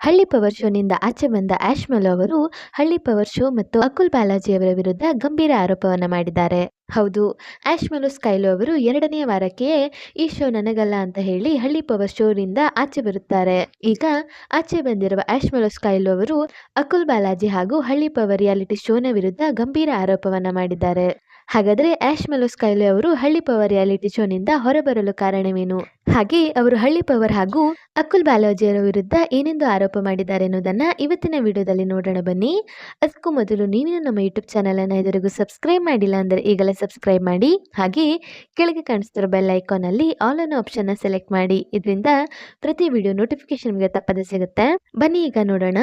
ಹಳ್ಳಿ ಪವರ್ ಶೋನಿಂದ ಆಚೆ ಬಂದ ಆಶ್ಮಲ್ ಅವರು ಹಳ್ಳಿ ಪವರ್ ಶೋ ಮತ್ತು ಅಕುಲ್ ಬಾಲಾಜಿ ಅವರ ವಿರುದ್ಧ ಗಂಭೀರ ಆರೋಪವನ್ನು ಮಾಡಿದ್ದಾರೆ. ಹೌದು, ಆಶ್ಮಲು ಸ್ಕೈಲು ಅವರು ಎರಡನೇ ವಾರಕ್ಕೆ ಈ ಶೋ ನನಗಲ್ಲ ಅಂತ ಹೇಳಿ ಹಳ್ಳಿ ಪವರ್ ಶೋನಿಂದ ಆಚೆ ಬರುತ್ತಾರೆ. ಈಗ ಆಚೆ ಬಂದಿರುವ ಆಶ್ಮಲು ಸ್ಕೈಲು ಅವರು ಅಕುಲ್ ಬಾಲಾಜಿ ಹಾಗೂ ಹಳ್ಳಿ ಪವರ್ ರಿಯಾಲಿಟಿ ಶೋನ ವಿರುದ್ಧ ಗಂಭೀರ ಆರೋಪವನ್ನು ಮಾಡಿದ್ದಾರೆ. ಹಾಗಾದ್ರೆ ಆಶ್ ಮೆಲೋ ಸ್ಕೈಲೆ ಅವರು ಹಳ್ಳಿ ಪವರ್ ರಿಯಾಲಿಟಿ ಶೋನಿಂದ ಹೊರಬರಲು ಕಾರಣವೇನು? ಹಾಗೆ ಅವರು ಹಳ್ಳಿ ಪವರ್ ಹಾಗೂ ಅಕುಲ್ ಬಾಲಾಜಿಯವರ ವಿರುದ್ಧ ಏನೆಂದು ಆರೋಪ ಮಾಡಿದ್ದಾರೆ ಅನ್ನೋದನ್ನ ಇವತ್ತಿನ ವಿಡಿಯೋದಲ್ಲಿ ನೋಡೋಣ ಬನ್ನಿ. ಅದಕ್ಕೂ ಮೊದಲು ನೀವೇನು ನಮ್ಮ ಯೂಟ್ಯೂಬ್ ಚಾನೆಲ್ ಅನ್ನ ಇದುವರೆಗೂ ಸಬ್ಸ್ಕ್ರೈಬ್ ಮಾಡಿಲ್ಲ ಅಂದ್ರೆ ಈಗಲೇ ಸಬ್ಸ್ಕ್ರೈಬ್ ಮಾಡಿ. ಹಾಗೆ ಕೆಳಗೆ ಕಾಣಿಸ್ತಿರೋ ಬೆಲ್ ಐಕಾನ್ ಅಲ್ಲಿ ಆಲ್ ಅನ್ನೋ ಆಪ್ಷನ್ ಸೆಲೆಕ್ಟ್ ಮಾಡಿ. ಇದರಿಂದ ಪ್ರತಿ ವಿಡಿಯೋ ನೋಟಿಫಿಕೇಶನ್ ನಿಮಗೆ ತಪ್ಪದೆ ಸಿಗುತ್ತೆ. ಬನ್ನಿ ಈಗ ನೋಡೋಣ.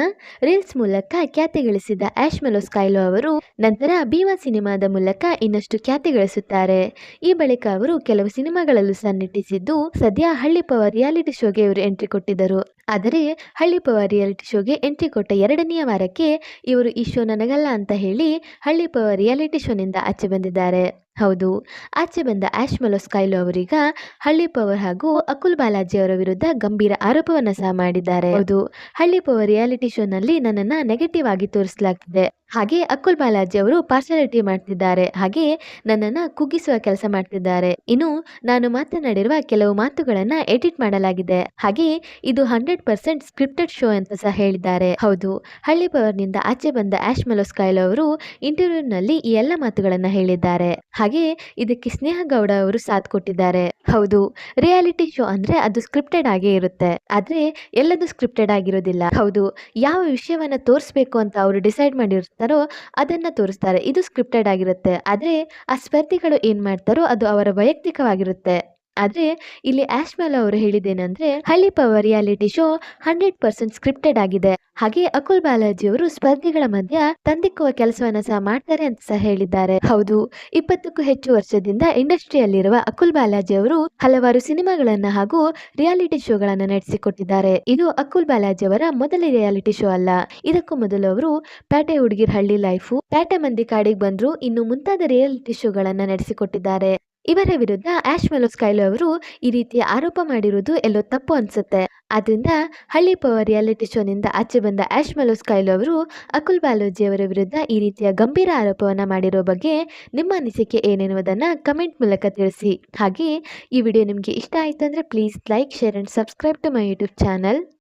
ರೀಲ್ಸ್ ಮೂಲಕ ಖ್ಯಾತಿ ಗಳಿಸಿದ ಆಶ್ ಮೆಲೋ ಸ್ಕೈಲೋ ಅವರು ನಂತರ ಭೀಮಾ ಸಿನಿಮಾದ ಮೂಲಕ ಇನ್ನಷ್ಟು ಖ್ಯಾತಿ ಗಳಿಸುತ್ತಾರೆ ಈ ಬಳಿಕ ಅವರು ಕೆಲವು ಸಿನಿಮಾಗಳಲ್ಲೂ ಸಹ ನಟಿಸಿದ್ದು ಸದ್ಯ ಹಳ್ಳಿ ಪವರ್ ರಿಯಾಲಿಟಿ ಶೋಗೆ ಇವರು ಎಂಟ್ರಿ ಕೊಟ್ಟಿದ್ದರು. ಆದರೆ ಹಳ್ಳಿ ಪವರ್ ರಿಯಾಲಿಟಿ ಶೋಗೆ ಎಂಟ್ರಿ ಕೊಟ್ಟ ಎರಡನೆಯ ವಾರಕ್ಕೆ ಇವರು ಈ ಶೋ ನನಗಲ್ಲ ಅಂತ ಹೇಳಿ ಹಳ್ಳಿ ಪವರ್ ರಿಯಾಲಿಟಿ ಶೋನಿಂದ ಆಚೆ ಬಂದಿದ್ದಾರೆ. ಹೌದು, ಆಚೆ ಬಂದ ಆಶ್ ಮೆಲೋ ಸ್ಕೈಲು ಅವರೀಗ ಹಳ್ಳಿ ಪವರ್ ಹಾಗೂ ಅಕುಲ್ ಬಾಲಾಜಿ ಅವರ ವಿರುದ್ಧ ಗಂಭೀರ ಆರೋಪವನ್ನ ಸಹ ಮಾಡಿದ್ದಾರೆ. ಹೌದು, ಹಳ್ಳಿ ಪವರ್ ರಿಯಾಲಿಟಿ ಶೋನಲ್ಲಿ ನನ್ನನ್ನ ನೆಗೆಟಿವ್ ಆಗಿ ತೋರಿಸಲಾಗ್ತಿದೆ. ಹಾಗೆ ಅಕುಲ್ ಬಾಲಾಜಿ ಅವರು ಪಾರ್ಶಾಲಿಟಿ ಮಾಡ್ತಿದ್ದಾರೆ. ಹಾಗೆ ನನ್ನನ್ನ ಕುಗ್ಗಿಸುವ ಕೆಲಸ ಮಾಡ್ತಿದ್ದಾರೆ. ಇನ್ನು ನಾನು ಮಾತನಾಡಿರುವ ಕೆಲವು ಮಾತುಗಳನ್ನ ಎಡಿಟ್ ಮಾಡಲಾಗಿದೆ. ಹಾಗೆ ಇದು ಹಂಡ್ರೆಡ್ ಪರ್ಸೆಂಟ್ ಸ್ಕ್ರಿಪ್ಟೆಡ್ ಶೋ ಅಂತ ಸಹ ಹೇಳಿದ್ದಾರೆ. ಹೌದು, ಹಳ್ಳಿ ಪವರ್ನಿಂದ ಆಚೆ ಬಂದ ಆಶ್ ಮಲೋಸ್ಕಾಯ್ಲ್ ಅವರು ಇಂಟರ್ವ್ಯೂನಲ್ಲಿ ಈ ಎಲ್ಲ ಮಾತುಗಳನ್ನ ಹೇಳಿದ್ದಾರೆ. ಹಾಗೆ ಇದಕ್ಕೆ ಸ್ನೇಹ ಗೌಡ ಅವರು ಸಾಥ್ ಕೊಟ್ಟಿದ್ದಾರೆ. ಹೌದು, ರಿಯಾಲಿಟಿ ಶೋ ಅಂದ್ರೆ ಅದು ಸ್ಕ್ರಿಪ್ಟೆಡ್ ಆಗೇ ಇರುತ್ತೆ. ಆದ್ರೆ ಎಲ್ಲದೂ ಸ್ಕ್ರಿಪ್ಟೆಡ್ ಆಗಿರೋದಿಲ್ಲ. ಹೌದು, ಯಾವ ವಿಷಯವನ್ನ ತೋರಿಸ್ಬೇಕು ಅಂತ ಅವರು ಡಿಸೈಡ್ ಮಾಡಿರ್ತಾರೋ ಅದನ್ನ ತೋರಿಸ್ತಾರೆ. ಇದು ಸ್ಕ್ರಿಪ್ಟೆಡ್ ಆಗಿರುತ್ತೆ. ಆದ್ರೆ ಆ ಸ್ಪರ್ಧಿಗಳು ಏನ್ ಮಾಡ್ತಾರೋ ಅದು ಅವರ ವೈಯಕ್ತಿಕವಾಗಿರುತ್ತೆ. ಆದ್ರೆ ಇಲ್ಲಿ ಆಶ್ಮಲ್ ಅವರು ಹೇಳಿದ್ದೇನೆಂದ್ರೆ, Halli power reality show hundred percent scripted ಆಗಿದೆ. ಹಾಗೆ ಅಕುಲ್ ಬಾಲಾಜಿ ಅವರು ಸ್ಪರ್ಧಿಗಳ ಮಧ್ಯ ತಂದಿಕ್ಕುವ ಕೆಲಸವನ್ನ ಸಹ ಮಾಡ್ತಾರೆ ಅಂತ ಸಹ ಹೇಳಿದ್ದಾರೆ. ಹೌದು, ಇಪ್ಪತ್ತಕ್ಕೂ ಹೆಚ್ಚು ವರ್ಷದಿಂದ ಇಂಡಸ್ಟ್ರಿಯಲ್ಲಿರುವ ಅಕುಲ್ ಬಾಲಾಜಿ ಅವರು ಹಲವಾರು ಸಿನಿಮಾಗಳನ್ನ ಹಾಗೂ ರಿಯಾಲಿಟಿ ಶೋಗಳನ್ನ ನಡೆಸಿಕೊಟ್ಟಿದ್ದಾರೆ. ಇದು ಅಕುಲ್ ಬಾಲಾಜಿ ಅವರ ಮೊದಲ ರಿಯಾಲಿಟಿ ಶೋ ಅಲ್ಲ. ಇದಕ್ಕೂ ಮೊದಲು ಅವರು ಪ್ಯಾಟೆ ಹುಡುಗಿರ್ ಹಳ್ಳಿ ಲೈಫು, ಪ್ಯಾಟೆ ಮಂದಿ ಕಾಡಿಗೆ ಬಂದ್ರು ಇನ್ನು ಮುಂತಾದ ರಿಯಾಲಿಟಿ ಶೋಗಳನ್ನ ನಡೆಸಿಕೊಟ್ಟಿದ್ದಾರೆ. ಇವರ ವಿರುದ್ಧ ಆಶ್ ಸ್ಕೈಲೋ ಅವರು ಈ ರೀತಿಯ ಆರೋಪ ಮಾಡಿರುವುದು ಎಲ್ಲೋ ತಪ್ಪು ಅನ್ಸುತ್ತೆ. ಆದ್ರಿಂದ ಹಳ್ಳಿ ಪವರ್ ರಿಯಾಲಿಟಿ ಶೋನಿಂದ ಆಚೆ ಬಂದ ಆಶ್ ಸ್ಕೈಲೋ ಅವರು ಅಕುಲ್ ಬಾಲೋಜಿ ಅವರ ವಿರುದ್ಧ ಈ ರೀತಿಯ ಗಂಭೀರ ಆರೋಪವನ್ನ ಮಾಡಿರೋ ಬಗ್ಗೆ ನಿಮ್ಮ ಅನಿಸಿಕೆ ಏನೆನ್ನುವುದನ್ನು ಕಮೆಂಟ್ ಮೂಲಕ ತಿಳಿಸಿ. ಹಾಗೆ ಈ ವಿಡಿಯೋ ನಿಮಗೆ ಇಷ್ಟ ಆಯಿತು ಅಂದರೆ please like, share and subscribe to my YouTube channel.